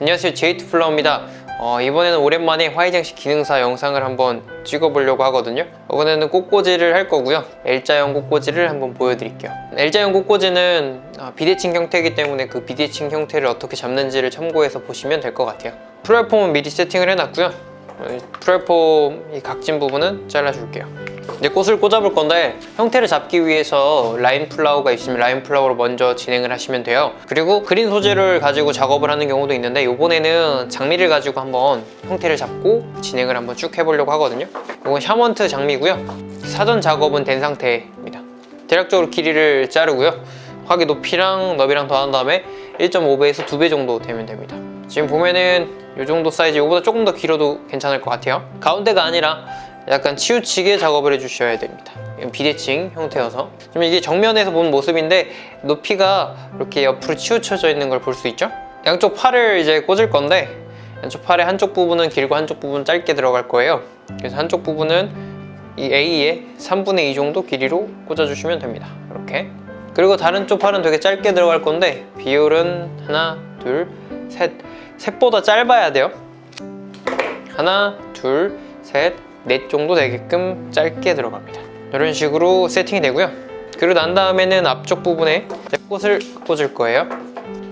안녕하세요. 제이트 플라워입니다. 어, 이번에는 오랜만에 화이장식 기능사 영상을 한번 찍어보려고 하거든요. 이번에는 꽃꽂이를 할 거고요. L자형 꽃꽂이를 한번 보여드릴게요. L자형 꽃꽂이는 아, 비대칭 형태이기 때문에 그 비대칭 형태를 어떻게 잡는지를 참고해서 보시면 될 것 같아요. 프로알폼은 미리 세팅을 해놨고요. 어, 프로알폼 이 각진 부분은 잘라줄게요 이제 꽃을 꽂아볼 건데 형태를 잡기 위해서 라인 플라워가 있으면 라인 플라워로 먼저 진행을 하시면 돼요. 그리고 그린 소재를 가지고 작업을 하는 경우도 있는데 이번에는 장미를 가지고 한번 형태를 잡고 진행을 한번 쭉 해보려고 하거든요. 이건 샤먼트 장미고요. 사전 작업은 된 상태입니다. 대략적으로 길이를 자르고요. 화기 높이랑 너비랑 더한 다음에 1.5배에서 2배 정도 되면 됩니다. 지금 보면은 이 정도 사이즈 이거보다 조금 더 길어도 괜찮을 것 같아요. 가운데가 아니라 약간 치우치게 작업을 해주셔야 됩니다. 비대칭 형태여서. 지금 이게 정면에서 본 모습인데 높이가 이렇게 옆으로 치우쳐져 있는 걸 볼 수 있죠? 양쪽 팔을 이제 꽂을 건데 양쪽 팔의 한쪽 부분은 길고 한쪽 부분은 짧게 들어갈 거예요. 그래서 한쪽 부분은 이 A의 3분의 2 정도 길이로 꽂아주시면 됩니다. 이렇게. 그리고 다른 쪽 팔은 되게 짧게 들어갈 건데 비율은 하나 둘 셋. 셋보다 짧아야 돼요. 하나 둘 셋 넷 정도 되게끔 짧게 들어갑니다. 이런 식으로 세팅이 되고요. 그리고 난 다음에는 앞쪽 부분에 꽃을 꽂을 거예요.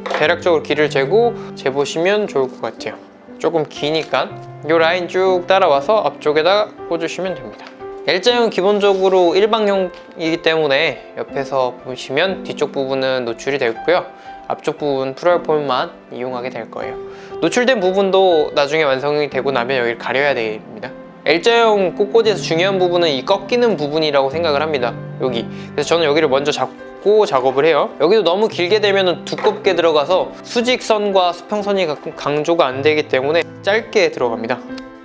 대략적으로 길을 재고 재보시면 좋을 것 같아요. 조금 기니까 이 라인 쭉 따라와서 앞쪽에다 꽂으시면 됩니다. L자형은 기본적으로 일방형이기 때문에 옆에서 보시면 뒤쪽 부분은 노출이 되고요. 앞쪽 부분 프로알 폼만 이용하게 될 거예요. 노출된 부분도 나중에 완성이 되고 나면 여기를 가려야 됩니다 L자형 꽃꽂이에서 중요한 부분은 이 꺾이는 부분이라고 생각을 합니다 여기. 그래서 저는 여기를 먼저 잡고 작업을 해요. 여기도 너무 길게 되면 두껍게 들어가서 수직선과 수평선이 가끔 강조가 안 되기 때문에 짧게 들어갑니다.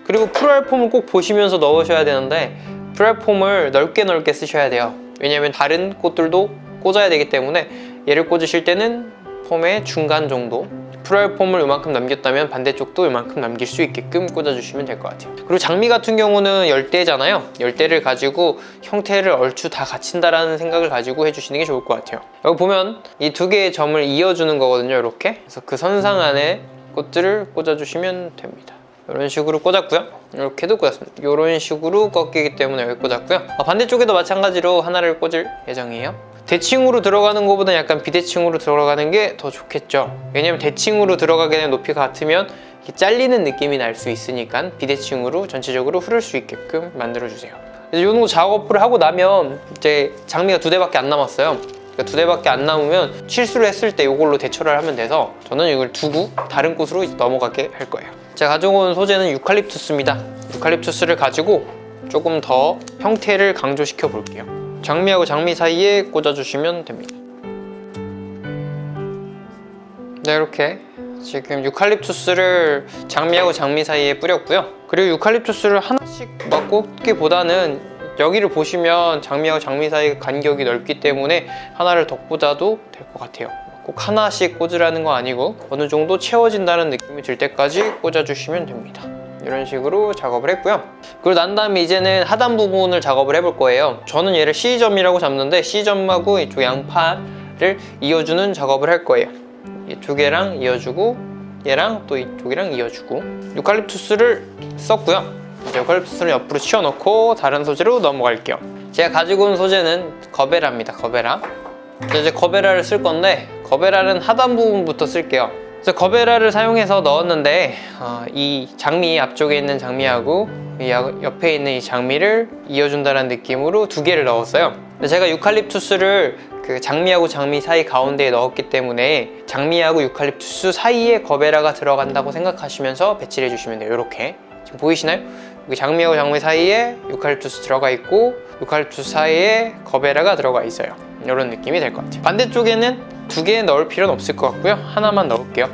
그리고 프로알폼을 꼭 보시면서 넣으셔야 되는데 프로알폼을 넓게 넓게 쓰셔야 돼요. 왜냐면 다른 꽃들도 꽂아야 되기 때문에 얘를 꽂으실 때는 폼의 중간 정도 프로알폼을 이만큼 남겼다면 반대쪽도 이만큼 남길 수 있게끔 꽂아주시면 될 것 같아요. 그리고 장미 같은 경우는 열대잖아요. 열대를 가지고 형태를 얼추 다 갖춘다라는 생각을 가지고 해주시는 게 좋을 것 같아요. 여기 보면 이 두 개의 점을 이어주는 거거든요 이렇게. 그래서 그 선상 안에 꽃들을 꽂아주시면 됩니다. 이런 식으로 꽂았고요. 이렇게도 꽂았습니다. 이런 식으로 꺾이기 때문에 여기 꽂았고요. 아, 반대쪽에도 마찬가지로 하나를 꽂을 예정이에요 대칭으로 들어가는 것보다 약간 비대칭으로 들어가는 게 더 좋겠죠. 왜냐면 대칭으로 들어가게 되면 높이가 같으면 잘리는 느낌이 날 수 있으니까 비대칭으로 전체적으로 흐를 수 있게끔 만들어 주세요. 이제 요 정도 작업을 하고 나면 이제 장미가 두 대밖에 안 남았어요. 그러니까 두 대밖에 안 남으면 실수를 했을 때 이걸로 대처를 하면 돼서 저는 이걸 두고 다른 이제 넘어가게 할 거예요. 제가 가지고 온 소재는 유칼립투스입니다. 유칼립투스를 가지고 조금 더 형태를 강조시켜 볼게요 장미하고 장미 사이에 꽂아주시면 됩니다. 네 이렇게 지금 유칼립투스를 장미하고 장미 사이에 뿌렸고요. 그리고 유칼립투스를 하나씩 막 꽂기보다는 여기를 보시면 장미하고 장미 사이 간격이 넓기 때문에 하나를 더 꽂아도 될 것 같아요. 꼭 하나씩 꽂으라는 거 아니고 어느 정도 채워진다는 느낌이 들 때까지 꽂아주시면 됩니다 이런 식으로 작업을 했고요. 그리고 난 다음에 이제는 하단 부분을 작업을 해볼 거예요. 저는 얘를 C점이라고 잡는데 C점하고 이쪽 양팔을 이어주는 작업을 할 거예요. 이두 개랑 이어주고 얘랑 또 이쪽이랑 이어주고 유칼립투스를 썼고요. 이제 유칼립투스를 옆으로 치워놓고 다른 소재로 넘어갈게요. 제가 가지고 온 소재는 거베라입니다. 거베라. 이제 거베라를 쓸 건데 거베라는 하단 부분부터 쓸게요 거베라를 사용해서 넣었는데 어, 이 장미 앞쪽에 있는 장미하고 옆에 있는 이 장미를 이어준다는 느낌으로 두 개를 넣었어요. 제가 유칼립투스를 그 장미하고 장미 사이 가운데에 넣었기 때문에 장미하고 유칼립투스 사이에 거베라가 들어간다고 생각하시면서 배치를 해주시면 돼요. 이렇게. 지금 보이시나요? 여기 장미하고 장미 사이에 유칼립투스 들어가 있고 유칼립투스 사이에 거베라가 들어가 있어요. 이런 느낌이 될 것 같아요. 반대쪽에는 두 개 넣을 필요는 없을 것 같고요. 하나만 넣을게요.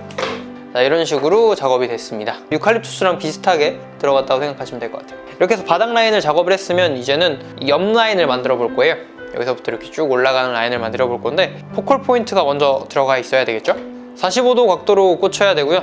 자, 이런 식으로 작업이 됐습니다. 유칼립투스랑 비슷하게 들어갔다고 생각하시면 될 것 같아요. 이렇게 해서 바닥 라인을 작업을 했으면 이제는 이옆 라인을 만들어 볼 거예요. 여기서부터 이렇게 쭉 올라가는 라인을 만들어 볼 건데 포컬 포인트가 먼저 들어가 있어야 되겠죠? 45도 각도로 꽂혀야 되고요.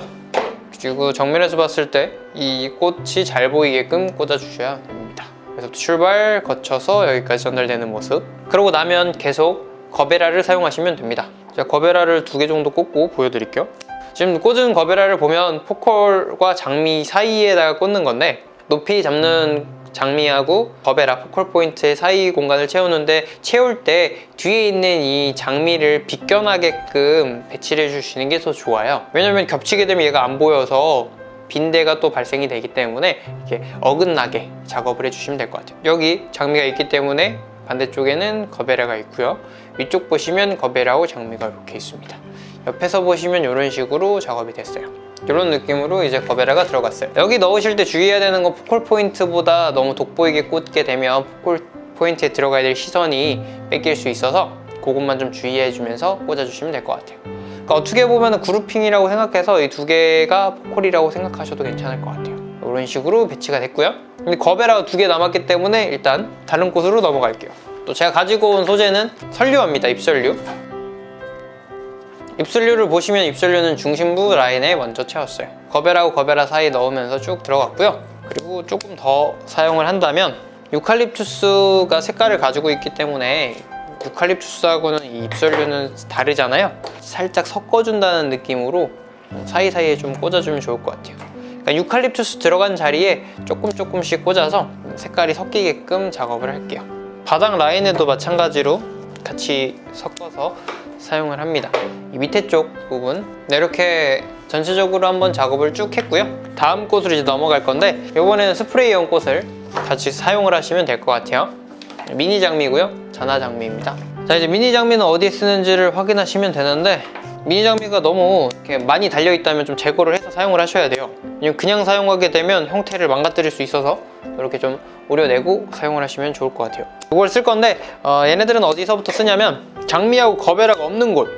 그리고 정면에서 봤을 때 이 꽃이 잘 보이게끔 꽂아 주셔야 됩니다. 그래서 출발 거쳐서 여기까지 전달되는 모습. 그러고 나면 계속 거베라를 사용하시면 됩니다 제가 거베라를 두 개 정도 꽂고 보여드릴게요. 지금 꽂은 거베라를 보면 포컬과 장미 사이에다가 꽂는 건데 높이 잡는 장미하고 거베라 포컬 포인트 사이 공간을 채우는데 채울 때 뒤에 있는 이 장미를 비껴나게끔 배치를 해주시는 게 더 좋아요. 왜냐면 겹치게 되면 얘가 안 보여서 빈대가 또 발생이 되기 때문에 이렇게 어긋나게 작업을 해주시면 될 것 같아요. 여기 장미가 있기 때문에 반대쪽에는 거베라가 있고요. 위쪽 보시면 거베라하고 장미가 이렇게 있습니다. 옆에서 보시면 이런 식으로 작업이 됐어요. 이런 느낌으로 이제 거베라가 들어갔어요. 여기 넣으실 때 주의해야 되는 건 포컬 포인트보다 너무 돋보이게 꽂게 되면 포컬 포인트에 들어가야 될 시선이 뺏길 수 있어서 그것만 좀 주의해 주면서 꽂아주시면 될 것 같아요. 그러니까 어떻게 보면 그룹핑이라고 생각해서 이 두 개가 포컬이라고 생각하셔도 괜찮을 것 같아요. 이런 식으로 배치가 됐고요 근데 거베라가 두 개 남았기 때문에 일단 다른 곳으로 넘어갈게요. 또 제가 가지고 온 소재는 설류입니다 입설류. 입술류를 보시면 입술류는 중심부 라인에 먼저 채웠어요. 거베라하고 거베라 사이 넣으면서 쭉 들어갔고요. 그리고 조금 더 사용을 한다면 유칼립투스가 색깔을 가지고 있기 때문에 유칼립투스하고는 이 입술류는 다르잖아요. 살짝 섞어준다는 느낌으로 사이사이에 좀 꽂아주면 좋을 것 같아요 그러니까 유칼립투스 들어간 자리에 조금 조금씩 꽂아서 색깔이 섞이게끔 작업을 할게요. 바닥 라인에도 마찬가지로 같이 섞어서 사용을 합니다. 이 밑에 쪽 부분. 네, 이렇게 전체적으로 한번 작업을 쭉 했고요. 다음 꽃으로 이제 넘어갈 건데 이번에는 스프레이용 꽃을 같이 사용을 하시면 될 것 같아요. 미니 장미고요. 자나 장미입니다. 자 이제 미니 장미는 어디에 쓰는지를 확인하시면 되는데 미니 장미가 너무 이렇게 많이 달려 있다면 좀 제거를 해서 사용을 하셔야 돼요. 그냥 사용하게 되면 형태를 망가뜨릴 수 있어서 이렇게 좀 오려내고 사용을 하시면 좋을 것 같아요. 이걸 쓸 건데 어, 얘네들은 어디서부터 쓰냐면 장미하고 거베라가 없는 곳.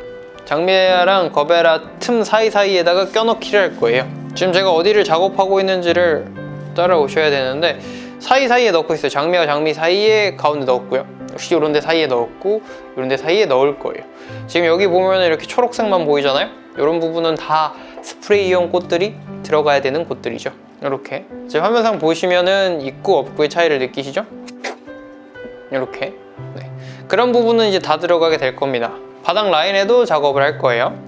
장미랑 거베라 틈 사이사이에다가 껴넣기를 할 거예요. 지금 제가 어디를 작업하고 있는지를 따라오셔야 되는데 사이사이에 넣고 있어요. 장미와 장미 사이에 가운데 넣었고요. 역시 이런 데 사이에 넣었고 이런 데 사이에 넣을 거예요. 지금 여기 보면 이렇게 초록색만 보이잖아요? 이런 부분은 다 스프레이용 꽃들이 들어가야 되는 꽃들이죠. 이렇게. 지금 화면상 보시면은 있고 없고의 차이를 느끼시죠? 이렇게. 네. 그런 부분은 이제 다 들어가게 될 겁니다. 바닥 라인에도 작업을 할 거예요.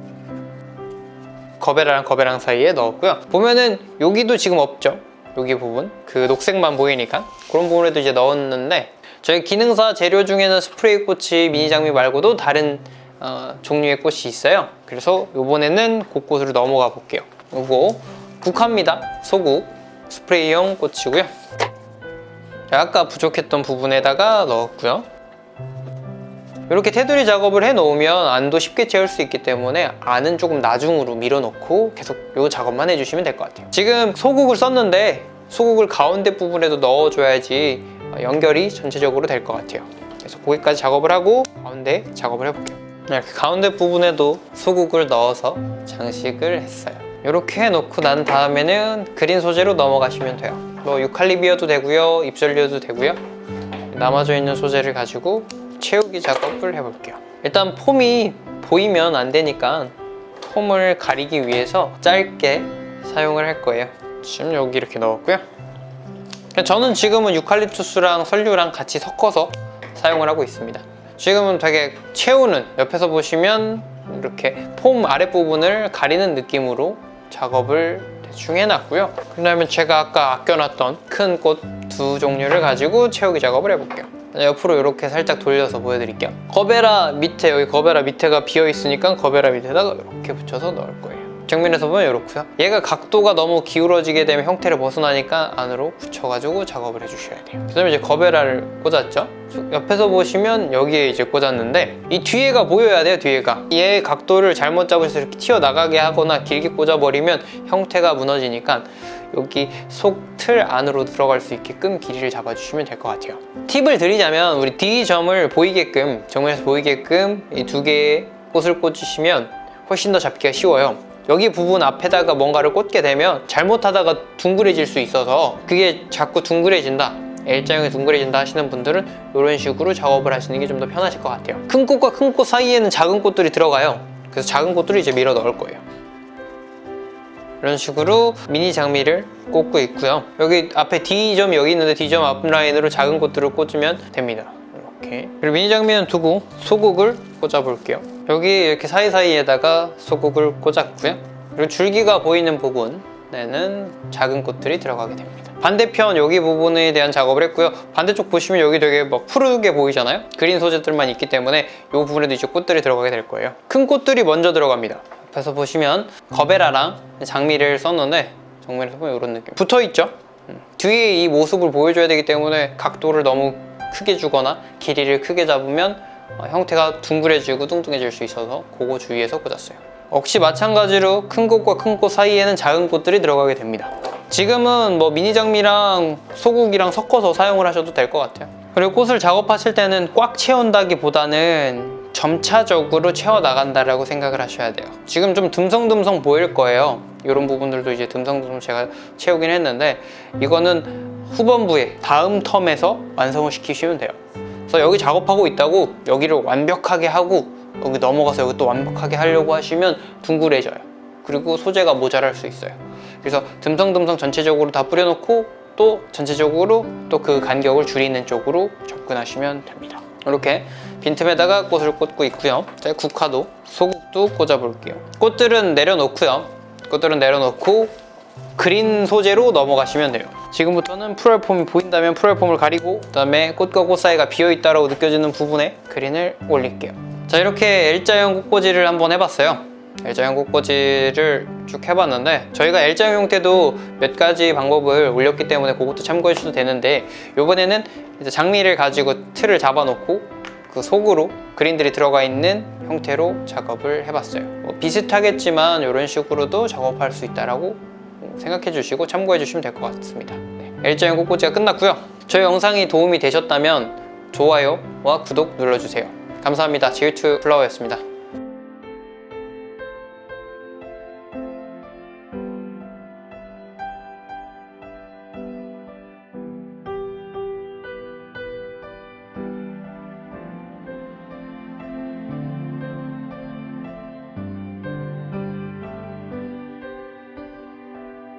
거베라랑 거베랑 사이에 넣었고요. 보면은 여기도 지금 없죠? 여기 부분. 그 녹색만 보이니까. 그런 부분에도 이제 넣었는데 저희 기능사 재료 중에는 스프레이 꽃이 미니 장미 말고도 다른 어, 종류의 꽃이 있어요. 그래서 이번에는 곳곳으로 넘어가 볼게요. 이거 국화입니다. 소국 스프레이용 꽃이고요. 아까 부족했던 부분에다가 넣었고요. 이렇게 테두리 작업을 해 놓으면 안도 쉽게 채울 수 있기 때문에 안은 조금 나중으로 밀어 넣고 계속 이 작업만 해주시면 될 것 같아요. 지금 소국을 썼는데 소국을 가운데 부분에도 넣어줘야지 연결이 전체적으로 될 것 같아요. 그래서 거기까지 작업을 하고 가운데 작업을 해볼게요 이렇게 가운데 부분에도 소국을 넣어서 장식을 했어요. 이렇게 해놓고 난 다음에는 그린 소재로 넘어가시면 돼요. 뭐 유칼립이어도 되고요 입설류여도 되고요. 남아져 있는 소재를 가지고 채우기 작업을 해볼게요. 일단 폼이 보이면 안 되니까 폼을 가리기 위해서 짧게 사용을 할 거예요. 지금 여기 이렇게 넣었고요. 저는 지금은 유칼립투스랑 설류랑 같이 섞어서 사용을 하고 있습니다 지금은 되게 채우는 옆에서 보시면 이렇게 폼 아랫부분을 가리는 느낌으로 작업을 대충 해놨고요. 그 다음에 제가 아까 아껴놨던 큰 꽃 두 종류를 가지고 채우기 작업을 해볼게요. 옆으로 이렇게 살짝 돌려서 보여드릴게요. 거베라 밑에 여기 거베라 밑에가 비어 있으니까 거베라 밑에다가 이렇게 붙여서 넣을 거예요 정면에서 보면 이렇고요. 얘가 각도가 너무 기울어지게 되면 형태를 벗어나니까 안으로 붙여가지고 작업을 해주셔야 돼요. 그 다음에 이제 거베라를 꽂았죠? 옆에서 보시면 여기에 이제 꽂았는데 이 뒤에가 보여야 돼요 뒤에가. 얘 각도를 잘못 잡으셔서 이렇게 튀어나가게 하거나 길게 꽂아버리면 형태가 무너지니까 여기 속 틀 안으로 들어갈 수 있게끔 길이를 잡아주시면 될 것 같아요. 팁을 드리자면 우리 D점을 보이게끔 정면에서 보이게끔 이 두 개의 꽃을 꽂으시면 훨씬 더 잡기가 쉬워요 여기 부분 앞에다가 뭔가를 꽂게 되면 잘못하다가 둥그레질 수 있어서 그게 자꾸 둥그레진다 L자형이 둥그레진다 하시는 분들은 이런 식으로 작업을 하시는 게 좀 더 편하실 것 같아요. 큰 꽃과 큰 꽃 사이에는 작은 꽃들이 들어가요. 그래서 작은 꽃들을 이제 밀어 넣을 거예요. 이런 식으로 미니 장미를 꽂고 있고요. 여기 앞에 D점 여기 있는데 D점 앞라인으로 작은 꽃들을 꽂으면 됩니다 이렇게 그리고 미니 장미는 두고 소국을 꽂아 볼게요 여기 이렇게 사이사이에다가 소국을 꽂았고요 그리고 줄기가 보이는 부분에는 작은 꽃들이 들어가게 됩니다. 반대편 여기 부분에 대한 작업을 했고요. 반대쪽 보시면 여기 되게 막 푸르게 보이잖아요. 그린 소재들만 있기 때문에 이 부분에도 이제 꽃들이 들어가게 될 거예요. 큰 꽃들이 먼저 들어갑니다. 앞에서 보시면 거베라랑 장미를 썼는데 정면에서 보면 이런 느낌. 붙어 있죠. 음. 뒤에 이 모습을 보여줘야 되기 때문에 각도를 너무 크게 주거나 길이를 크게 잡으면 어, 형태가 둥그레지고 뚱뚱해질 수 있어서 그거 주의해서 꽂았어요. 역시 마찬가지로 큰 꽃과 큰 꽃 사이에는 작은 꽃들이 들어가게 됩니다. 지금은 뭐 미니 장미랑 소국이랑 섞어서 사용을 하셔도 될 것 같아요. 그리고 꽃을 작업하실 때는 꽉 채운다기보다는 점차적으로 채워 나간다라고 생각을 하셔야 돼요. 지금 좀 듬성듬성 보일 거예요. 이런 부분들도 이제 듬성듬성 제가 채우긴 했는데 이거는 후반부에 다음 텀에서 완성을 시키시면 돼요. 그래서 여기 작업하고 있다고 여기를 완벽하게 하고 여기 넘어가서 여기 또 완벽하게 하려고 하시면 둥그레져요. 그리고 소재가 모자랄 수 있어요. 그래서 듬성듬성 전체적으로 다 뿌려놓고 또 전체적으로 또 그 간격을 줄이는 쪽으로 접근하시면 됩니다. 이렇게 빈틈에다가 꽃을 꽂고 있고요. 자, 국화도 소국도 꽂아볼게요. 꽃들은 내려놓고요. 꽃들은 내려놓고 그린 소재로 넘어가시면 돼요. 지금부터는 프로알폼이 보인다면 프로알폼을 가리고 그 다음에 꽃과 꽃 사이가 비어 있다고 느껴지는 부분에 그린을 올릴게요. 자 이렇게 L자형 꽃꽂이를 한번 해봤어요. L자형 꽃꽂이를 쭉 해봤는데 저희가 L자형 형태도 몇 가지 방법을 올렸기 때문에 그것도 참고해 주셔도 되는데 이번에는 장미를 가지고 틀을 잡아놓고 그 속으로 그린들이 들어가 있는 형태로 작업을 해봤어요. 뭐 비슷하겠지만 이런 식으로도 작업할 수 있다라고 생각해 주시고 참고해 주시면 될 것 같습니다. 네. L자형 꽃꽂이가 끝났고요. 저희 영상이 도움이 되셨다면 좋아요와 구독 눌러주세요. 감사합니다. 지유투 플라워였습니다.